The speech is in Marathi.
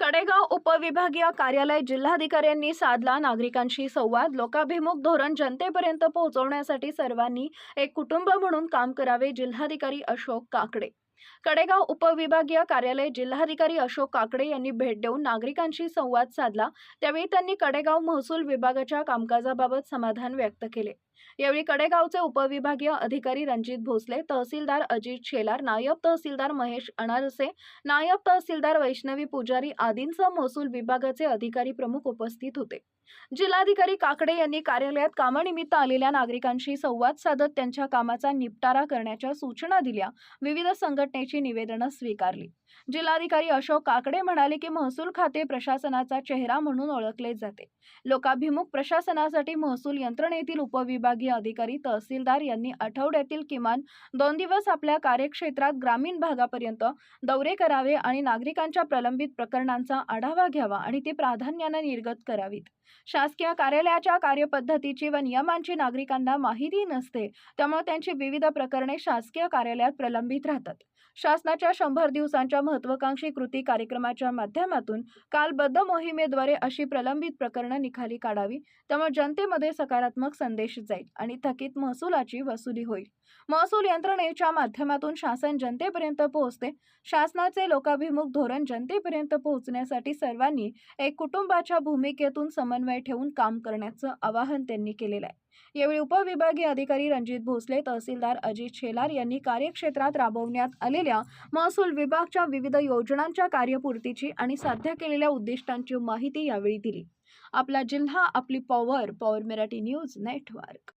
कडेगाव उपविभागीय कार्यालय जिल्हाधिकाऱ्यांनी साधला नागरिकांशी संवाद. लोकाभिमुख धोरण जनतेपर्यंत पोहोचवण्यासाठी सर्वांनी एक कुटुंब म्हणून काम करावे जिल्हाधिकारी अशोक काकडे. कडेगाव उपविभागीय कार्यालय जिल्हाधिकारी अशोक काकडे यांनी भेट देऊन नागरिकांशी संवाद साधला. त्यावेळी त्यांनी कडेगाव महसूल विभागाच्या कामकाजाबाबत समाधान व्यक्त केले. यावेळी कडेगावचे उपविभागीय अधिकारी रणजित भोसले तहसीलदार अजित शेलार नायब तहसीलदार महेश अनारसे नायब तहसीलदार वैष्णवी पुजारी आदींसह महसूल विभागाचे अधिकारी प्रमुख उपस्थित होते. जिल्हाधिकारी काकडे यांनी कार्यालयात कामानिमित्त आलेल्या नागरिकांशी संवाद साधत त्यांच्या कामाचा निपटारा करण्याच्या सूचना दिल्या. विविध संघटनेची निवेदनं स्वीकारली. जिल्हाधिकारी अशोक काकडे म्हणाले की महसूल खाते प्रशासनाचा चेहरा म्हणून ओळखले जाते. लोकाभिमुख प्रशासनासाठी महसूल यंत्रणेतील विभागीय अधिकारी तहसीलदार यांनी आठवड्यातील किमान दोन दिवस आपल्या कार्यक्षेत्रात ग्रामीण भागापर्यंत दौरे करावे आणि नागरिकांच्या प्रलंबित प्रकरणांचा आढावा घ्यावा आणि ते प्राधान्याने निर्गत करावीत. शासकीय कार्यालयाच्या कार्यपद्धतीची व नियमांची नागरिकांना माहिती नसते त्यामुळे त्यांची विविध प्रकरणे शासकीय कार्यालयात प्रलंबित राहतात. शासनाच्या शंभर दिवसांच्या महत्वाकांक्षी कृती कार्यक्रमाच्या माध्यमातून कालबद्ध मोहिमेद्वारे अशी प्रलंबित प्रकरणं निखाली काढावी त्यामुळे जनतेमध्ये सकारात्मक संदेश जाईल आणि थकीत महसुलाची वसुली होईल. महसूल यंत्रणेच्या माध्यमातून शासन जनतेपर्यंत पोहोचते. शासनाचे लोकाभिमुख धोरण जनतेपर्यंत पोहोचण्यासाठी सर्वांनी एक कुटुंबाच्या भूमिकेतून समन्वय ठेवून काम करण्याचं आवाहन त्यांनी केलेलं आहे. यावेळी उपविभागीय अधिकारी रणजित भोसले तहसीलदार अजित शेलार यांनी कार्यक्षेत्रात राबवण्यात आलेल्या महसूल विभागच्या विविध योजनांच्या कार्यपूर्तीची आणि साध्य केलेल्या उद्दिष्टांची माहिती यावेळी दिली. आपला जिल्हा आपली power power Marathi news network